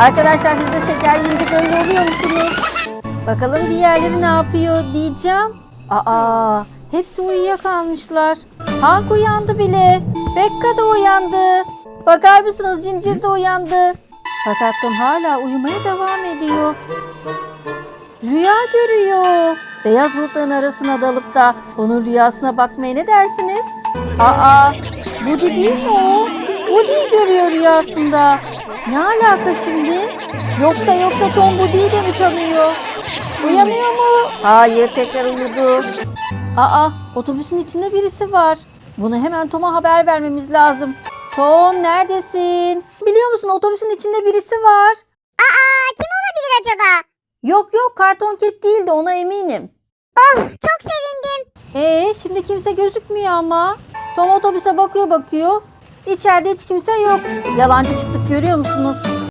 Arkadaşlar siz de şeker yiyince böyle oluyor musunuz? Bakalım diğerleri ne yapıyor diyeceğim. Aa, hepsi uyuyakalmışlar. Hank uyandı bile. Bekka da uyandı. Bakar mısınız Cincir de uyandı. Fakat Tom hala uyumaya devam ediyor. Rüya görüyor. Beyaz bulutların arasına dalıp da onun rüyasına bakmaya ne dersiniz? Aa, Woody değil mi o? Woody'yi görüyor rüyasında. Ne alaka şimdi? Yoksa yoksa Tom Woody'yi de mi tanıyor? Uyanıyor mu? Hayır tekrar uyudu. Aa otobüsün içinde birisi var. Bunu hemen Tom'a haber vermemiz lazım. Tom neredesin? Biliyor musun otobüsün içinde birisi var. Aa kim olabilir acaba? Yok yok karton ket değildi ona eminim. Oh çok sevindim. Ee şimdi kimse gözükmüyor ama. Tom otobüse bakıyor bakıyor. İçeride hiç kimse yok. Yalancı çıktık görüyor musunuz?